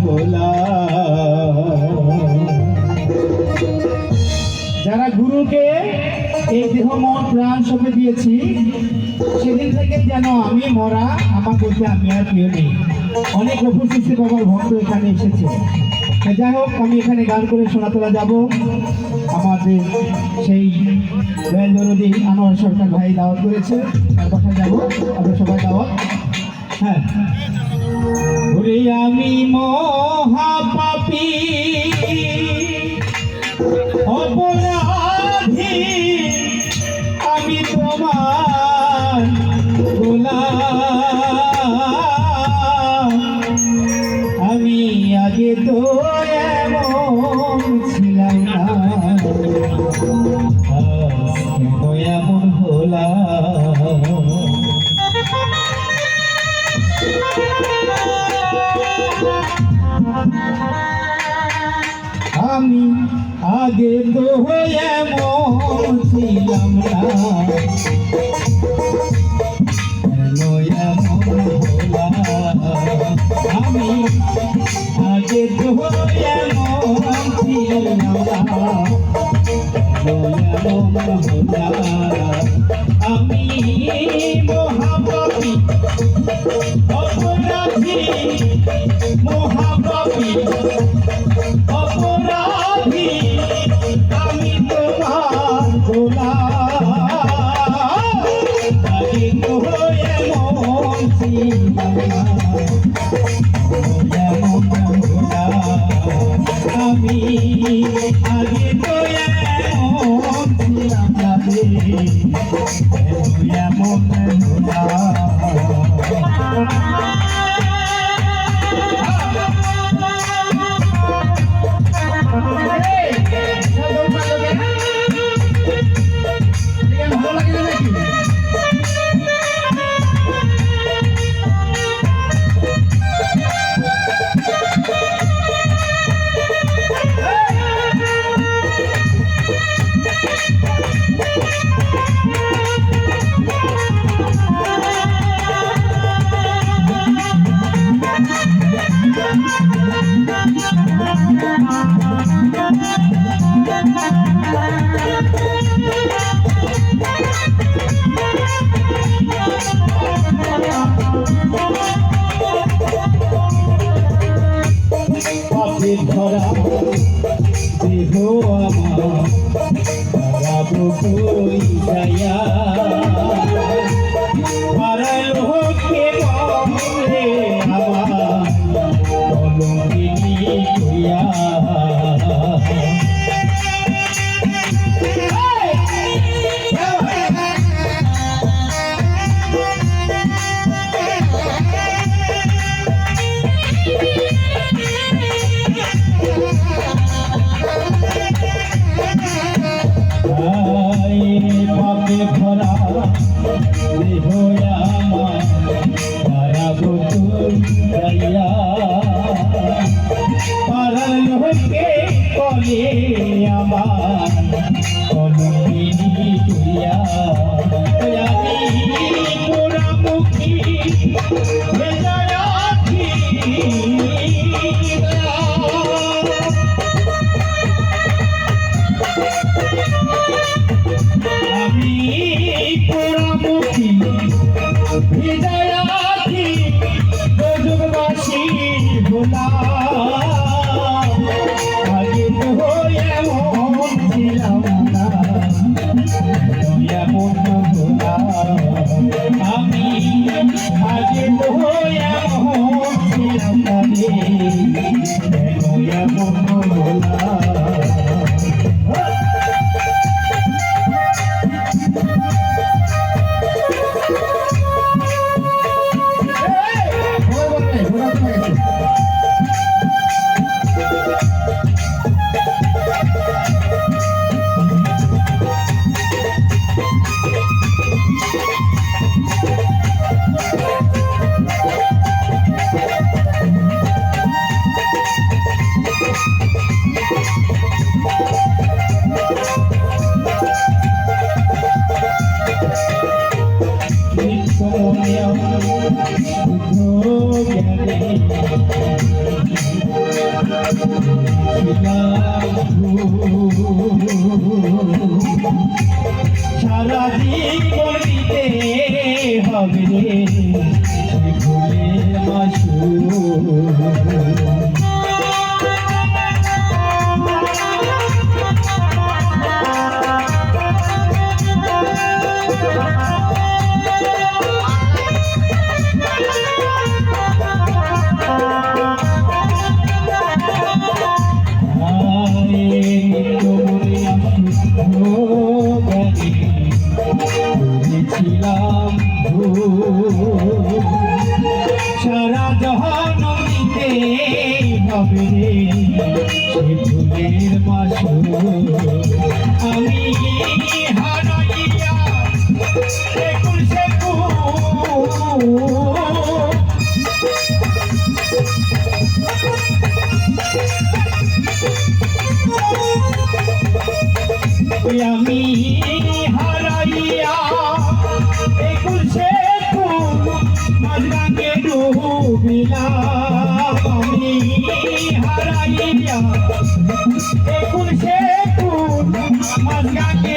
ভোলা। যারা গুরুকে এই দেহ মন প্রাণ সবে দিয়েছি, সেদিন থেকে যেন আমি মরা, আমার বলতে আমি আর কেউ নেই। অনেক উপস্থিতি বাবার ভক্ত এখানে এসেছে। যাই হোক, আমি এখানে গান করে শোনাতলা যাব। আমাদের সেই দয়াল দরদি আনোয়ার সরকার ভাই দাওয়াত করেছে। তার কথা যাব, আমরা সবাই দাওয়াত। হ্যাঁ। আমি মহাপাপী। আমি মহাপাপী অপরাধী মহাপাপী অপরাধী আমি তোমার গোলাম আমি আগে তো এমন भैया পাবে রে আমি হারাইয়া একুশে মাজরাকে ডুবিলা আমি হারাইয়া একুশে মাজরাকে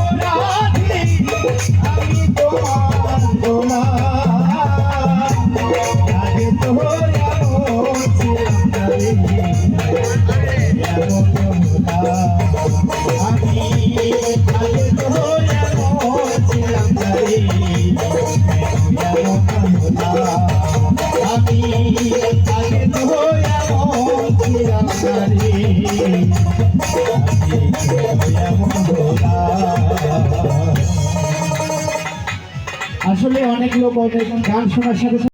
আসলে অনেক লোক অনেক গান শোনার সাথে